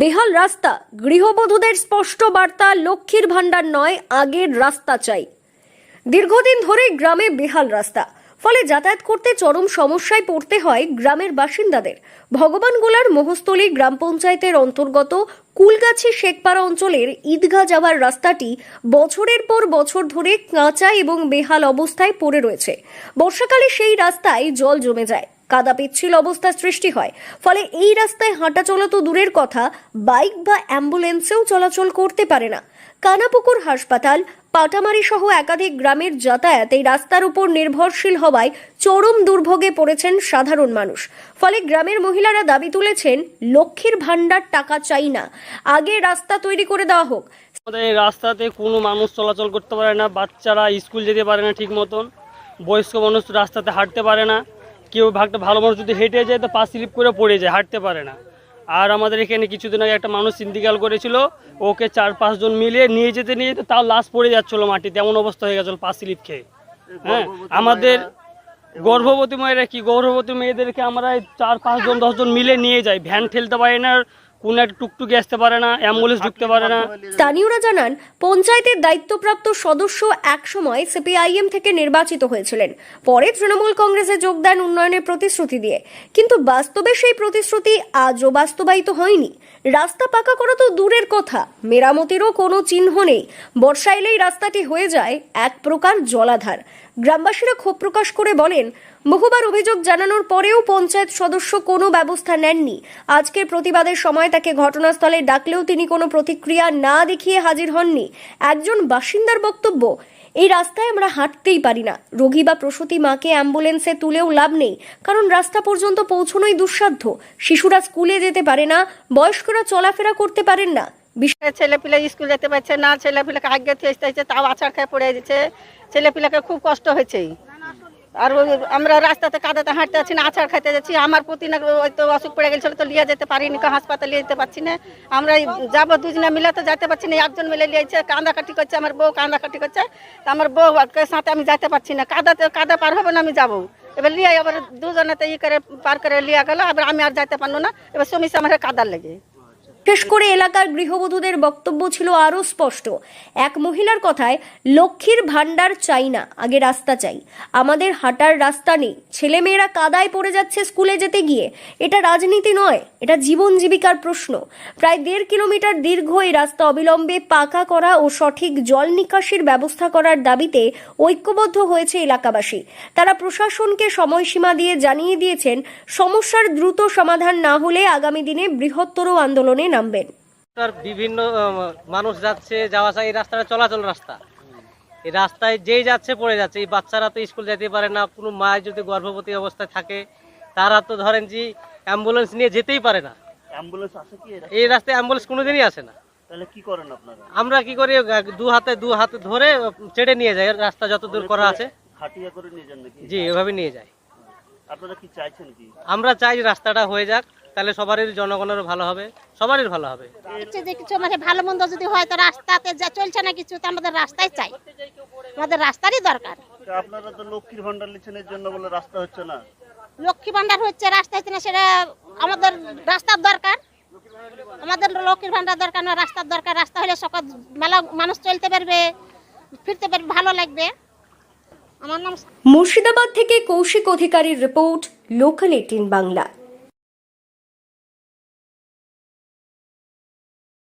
বেহাল রাস্তা। গৃহবধূদের স্পষ্ট বার্তা, লক্ষ্মীর ভাণ্ডার নয়, আগের রাস্তা চাই। দীর্ঘদিন ধরে গ্রামে বেহাল রাস্তা। ফলে যাতায়াত করতে চরম সমস্যায় পড়তে হয় গ্রামের বাসিন্দাদের। ভগবানগোলার মোহস্থলী গ্রাম পঞ্চায়েতের অন্তর্গত কুলগাছি শেখপাড়া অঞ্চলের ঈদগাহ যাওয়ার রাস্তাটি বছরের পর বছর ধরে কাঁচা এবং বেহাল অবস্থায় পড়ে রয়েছে। বর্ষাকালে সেই রাস্তায় জল জমে যায়। কাদা পিচ্ছিল অবস্থা সৃষ্টি হয়। ফলে এই রাস্তায় হাঁটা চলা তো দূরের কথা, বাইক বা অ্যাম্বুলেন্সেও চলাচল করতে পারে না। কানাপুকুর হাসপাতাল পাটামারি সহ একাধিক গ্রামের যাতায়াত এই রাস্তার উপর নির্ভরশীল হওয়ায় চরম দুর্ভোগে পড়েছেন সাধারণ মানুষ। ফলে গ্রামের মহিলারা দাবি তুলেছেন, লক্ষ্মীর ভাণ্ডার টাকা চাই না। আগে রাস্তা তৈরি করে দেওয়া হোক। আমাদের রাস্তাতে কোনো মানুষ চলাচল করতে পারে না, বাচ্চারা স্কুল যেতে পারে না ঠিক মতন, বয়স্ক মানুষ রাস্তাতে হাঁটতে পারে না। কেউ ভাগটা ভালো মানুষ যদি হেঁটে যায় তো পা স্লিপ করে পড়ে যায় হাঁটতে পারে না। আর আমাদের এখানে কিছুদিন আগে একটা মানুষ ইন্তিকাল করেছিল ওকে চার পাঁচজন মিলিয়ে নিয়ে যেতে নিয়ে যেতে তাও লাশ পড়ে যাচ্ছিল মাটিতে এমন অবস্থা হয়ে গেছিল পা স্লিপ খেয়ে। হ্যাঁ আমাদের গর্ভবতী মেয়েরা কি গর্ভবতী মেয়েদেরকে আমরা চার পাঁচজন দশজন মিলে নিয়ে যাই ভ্যান ঠেলতে পারি না কোনো একটা টুকটুকি আসতে পারে না অ্যাম্বুলেন্স ঢুকতে পারে না। স্থানীয়রা জানান পঞ্চায়েতের দায়িত্বপ্রাপ্ত সদস্য একসময় সিপিআইএম থেকে নির্বাচিত হয়েছিলেন। পরে তৃণমূল কংগ্রেসে যোগ দেন উন্নয়নের প্রতিশ্রুতি দিয়ে। কিন্তু বাস্তবে সেই প্রতিশ্রুতি আজও বাস্তবায়িত হয়নি। রাস্তা পাকা করা তো দূরের কথা মেরামতিরও কোনো চিহ্ন নেই। বর্ষা এলেই রাস্তাটি হয়ে যায় এক প্রকার জলাধার। গ্রামবাসীরা ক্ষোভ প্রকাশ করে বলেন, বহুবার অভিযোগ জানানোর পরেও পঞ্চায়েত সদস্য কোনো ব্যবস্থা নেননি। আজকের প্রতিবাদের সময় তাকে ঘটনাস্থলে ডাকলেও তিনি কোনো প্রতিক্রিয়া না দেখিয়ে হাজির হননি। একজন বাসিন্দার বক্তব্য, এই রাস্তায় আমরা হাঁটতেই পারি না। রোগী বা প্রসূতি মাকে অ্যাম্বুলেন্সে তুলেও লাভ নেই। কারণ রাস্তা পর্যন্ত পৌঁছনোই দুঃসাধ্য। শিশুরা স্কুলে যেতে পারে না, বয়স্করা চলাফেরা করতে পারেন না। ছেলে পিলে স্কুল যেতে পারছে না। ছেলে পিলেকে আগে আসতে তাও আছাড় খেয়ে পড়ে যাচ্ছে ছেলে পিলেকে খুব কষ্ট হয়েছে আর আমরা রাস্তাতে কাদাতে হাঁটতে যাচ্ছি না, আছাড় খাইতে যাচ্ছি। আমার প্রতি না তো অসুখ পড়ে গেছিল তো লিয়ে যেতে পারিনি হাসপাতালে যেতে পারছি না। আমরা যাব দুজনে মিলে তো যেতে পারছি না, একজন মিলে লিয়েছে কান্দাকাটি করছে আমার বউ, কান্দাকাটি করছে। তো আমার বউ সাথে আমি যেতে পারছি না, কাদাতে, কাদা পার হবে না আমি যাব। এবার লিয়ে এবার দুজনেতে ই করে, পার করে লিয়ে গেল এবার আমি আর যেতে পারল না। এবার সমস্যা আমার কাদার লেগে। বিশেষ করে এলাকার গৃহবধূদের বক্তব্য ছিল আরও স্পষ্ট। এক মহিলার কথায়, লক্ষ্মীর ভাণ্ডার চাই না, আগে রাস্তা চাই। আমাদের হাঁটার রাস্তা নেই। ছেলেমেয়েরা কাদায় পড়ে যাচ্ছে স্কুলে যেতে গিয়ে। এটা রাজনীতি নয়, এটা জীবন জীবিকার প্রশ্ন। প্রায় দেড় কিলোমিটার দীর্ঘ এই রাস্তা অবিলম্বে পাকা করা ও সঠিক জল নিকাশির ব্যবস্থা করার দাবিতে ঐক্যবদ্ধ হয়েছে এলাকাবাসী। তারা প্রশাসনকে সময়সীমা দিয়ে জানিয়ে দিয়েছেন, সমস্যার দ্রুত সমাধান না হলে আগামী দিনে বৃহত্তর আন্দোলনে নামবেন। বিভিন্ন মানুষ যাচ্ছে যাওয়া আসা এই রাস্তাটা চলাচল রাস্তা। এই রাস্তায় যেই যাচ্ছে পড়ে যাচ্ছে। এই বাচ্চারা তো স্কুল যেতে পারে না কোনো মায়ের যদি গর্ভবতী অবস্থায় থাকে তারা তো ধরেন যে অ্যাম্বুলেন্স নিয়ে যেতেই পারে না। অ্যাম্বুলেন্স আসে কি? এই রাস্তায় অ্যাম্বুলেন্স কোনোদিনই আসে না। তাহলে কি করেন আপনারা? আমরা কি করি দু হাতে দু হাতে ধরে চেড়ে নিয়ে যাই। রাস্তা যত দূর করা আছে। খাটিয়া করে নিয়ে যান নাকি? জি এভাবে নিয়ে যাই। আপনারা কি চাইছেন কি? আমরা চাই যে রাস্তাটা হয়ে যাক। তাহলে সবারই জনগণেরও ভালো হবে সবারই ভালো হবে। হচ্ছে যে কিছু মানে ভালো মন্দ যদি হয় তো রাস্তাতে যা চলছে না কিছু তো আমাদের রাস্তায় চাই। আমাদের রাস্তারই দরকার। আপনারা তো লক্ষ্মীর ভান্ডার লিখছেন এর জন্য বলে রাস্তা হচ্ছে না। লক্ষ্মী ভান্ডার হচ্ছে রাস্তা হচ্ছে না সেটা আমাদের রাস্তার দরকার। আমাদের লক্ষ্মীর ভান্ডার দরকার না রাস্তার দরকার। রাস্তা হলে সকাল মেলা মানুষ চলতে পারবে ফিরতে পারবে ভালো লাগবে। আমার নাম মুর্শিদাবাদ থেকে কৌশিক অধিকারীর রিপোর্ট লোকাল এইটিন বাংলা।